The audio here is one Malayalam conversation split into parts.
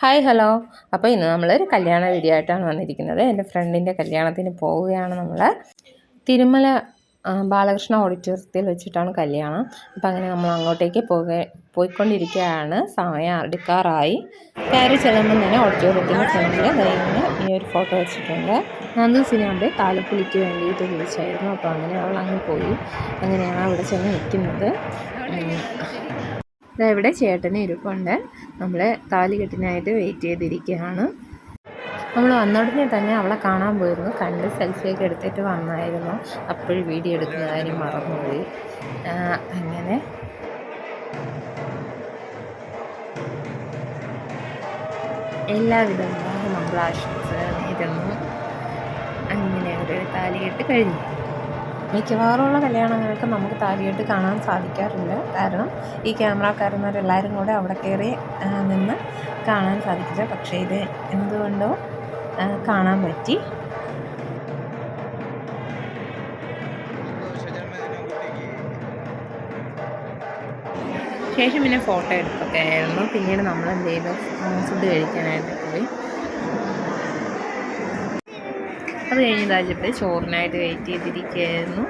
Hi hello. അപ്പോൾ ഇന്ന് നമ്മളൊരു കല്യാണ വീഡിയോ ആയിട്ടാണ് വന്നിരിക്കുന്നത്. എന്റെ ഫ്രണ്ടിന്റെ കല്യാണത്തിന് പോവുകയാണ് നമ്മൾ തിരുമല ബാലകൃഷ്ണ ഓഡിറ്റോറിയത്തിൽ വെച്ചിട്ടാണ് കല്യാണം. അപ്പോൾ അങ്ങനെ നമ്മൾ അങ്ങോട്ടേക്ക് പോക പോയിക്കൊണ്ടിരിക്കുകയാണ്. സമയം അടുക്കാറായി. കയറി ചെല്ലുമ്പോൾ തന്നെ ഓഡിറ്റോറിയത്തിന്റെ ഫ്രണ്ടിൽ ദൈവം ഈ ഒരു ഫോട്ടോ വെച്ചിട്ടുണ്ട്. നന്ദു സിനാന്റെ താലപ്പുലിക്ക് വേണ്ടിയിട്ട് വിളിച്ചായിരുന്നു. അപ്പോൾ അങ്ങനെ അവൾ അങ്ങ് പോയി. അങ്ങനെയാണ് അവിടെ ചെന്ന് നിൽക്കുന്നത്. ഇവിടെ ചേട്ടന് ഇരിപ്പുണ്ട്. നമ്മൾ താലി കെട്ടിനായിട്ട് വെയിറ്റ് ചെയ്തിരിക്കുകയാണ്. നമ്മൾ വന്നോടനെ തന്നെ അവളെ കാണാൻ പോയിരുന്നു. കണ്ട് സെൽഫിയൊക്കെ എടുത്തിട്ട് വന്നായിരുന്നു. അപ്പോഴും വീഡിയോ എടുക്കുന്ന മറന്നുപോയി. അങ്ങനെ അങ്ങനെ. എല്ലാവിധ ആശംസ നേരുന്നു. അങ്ങനെ ഒരു താലികെട്ട് കഴിഞ്ഞു. മിക്കവാറുമുള്ള കല്യാണങ്ങൾക്ക് നമുക്ക് താലികെട്ട് കാണാൻ സാധിക്കാറില്ല. കാരണം ഈ ക്യാമറക്കാരന്മാരെല്ലാവരും കൂടെ അവിടെ കയറി നിന്ന് കാണാൻ സാധിക്കില്ല. പക്ഷേ ഇത് എന്തുകൊണ്ടോ കാണാൻ പറ്റി. ശേഷം പിന്നെ ഫോട്ടോ എടുത്തൊക്കെ ആയിരുന്നു. പിന്നീട് നമ്മൾ എന്ത് ചെയ്തു ഫുഡ് കഴിക്കാനായിട്ട് പോയി. അത് കഴിഞ്ഞ് രാജ്യത്ത് ചോറിനായിട്ട് വെയിറ്റ് ചെയ്തിരിക്കുകയായിരുന്നു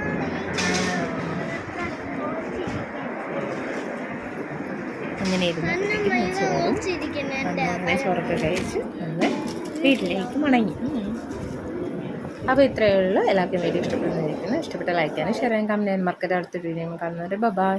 അങ്ങനെ ഇരുന്ന് ചോറും അങ്ങനെ ചോറൊക്കെ കഴിച്ച് നമ്മൾ വീട്ടിലേക്ക് മടങ്ങി. അപ്പോൾ ഇത്രയേ ഉള്ളൂ. എല്ലാവർക്കും വീഡിയോ ഇഷ്ടപ്പെടുന്നിരിക്കുന്നു ഇഷ്ടപ്പെട്ട ലൈക്ക് ചെയ്യാനും ഷെയർ ചെയ്യാൻ കമന്റ് ചെയ്യാൻ മറക്കരുത്. അടുത്ത വീഡിയോ കാണുന്നവർ ബൈ